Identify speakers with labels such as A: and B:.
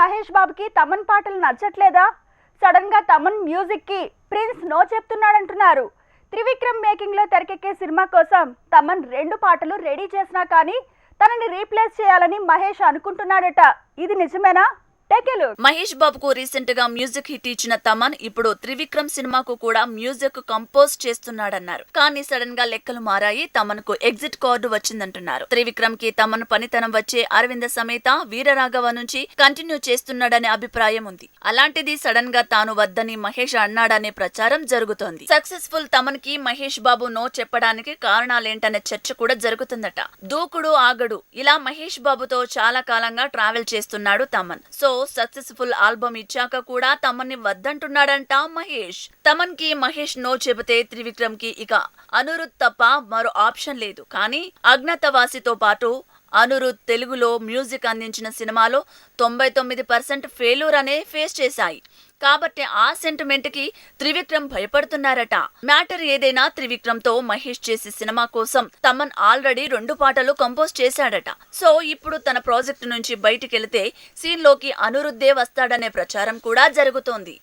A: మహేష్ బాబుకి తమన్ పాటలు నచ్చట్లేదా? సడన్గా తమన్ మ్యూజిక్కి ప్రిన్స్ నో చెప్తున్నాడంటున్నారు. త్రివిక్రమ్ మేకింగ్లో తెరకెక్కే సినిమా కోసం తమన్ రెండు పాటలు రెడీ చేసినా కానీ తనని రీప్లేస్ చేయాలని మహేష్ అనుకుంటున్నాడట. ఇది నిజమేనా? టెకెలు.
B: మహేష్ బాబుకు రీసెంట్గా మ్యూజిక్ హిట్ ఇచ్చిన తమన్ ఇప్పుడు త్రివిక్రమ్ సినిమాకు కూడా మ్యూజిక్ కంపోజ్ చేస్తున్నాడన్నారు. కానీ సడన్గా లెక్కలు మారాయి తమన్కు ఎగ్జిట్ కార్డు వచ్చిందంటున్నారు. త్రివిక్రమ్కి తమన్ పనితనం వచ్చే అరవింద సమేత వీరరాఘవ నుంచి కంటిన్యూ చేస్తున్నాడనే అభిప్రాయం ఉంది. అలాంటిది సడన్గా తాను వద్దని మహేష్ అన్నాడనే ప్రచారం జరుగుతోంది. సక్సెస్ఫుల్ తమన్కి మహేష్ బాబు నో చెప్పడానికి కారణాలేంటనే చర్చ కూడా జరుగుతుందట. దూకుడు ఆగడు. ఇలా మహేష్ బాబుతో చాలా కాలంగా ట్రావెల్ చేస్తున్నాడు తమన్. సో సక్సెస్ఫుల్ ఆల్బమ్ ఇచ్చాక కూడా తమన్ని వద్దంటున్నాడంట మహేష్. తమన్కి మహేష్ నో చెబితే త్రివిక్రమ్కి ఇక అనురుద్ తప్ప మరో ఆప్షన్ లేదు. కానీ అజ్ఞాతవాసితో పాటు అనురుద్ తెలుగులో మ్యూజిక్ అందించిన సినిమాలో తొంభై తొమ్మిది పర్సెంట్ ఫెయిల్యూర్ అనే ఫేస్ చేశాయి. కాబట్టి ఆ సెంటిమెంట్కి త్రివిక్రమ్ భయపడుతున్నారట. మ్యాటర్ ఏదైనా త్రివిక్రమ్తో మహేష్ చేసే సినిమా కోసం తమన్ ఆల్రెడీ రెండు పాటలు కంపోజ్ చేశాడట. సో ఇప్పుడు తన ప్రాజెక్టు నుంచి బయటికెళితే సీన్లోకి అనురుద్దే వస్తాడనే ప్రచారం కూడా జరుగుతోంది.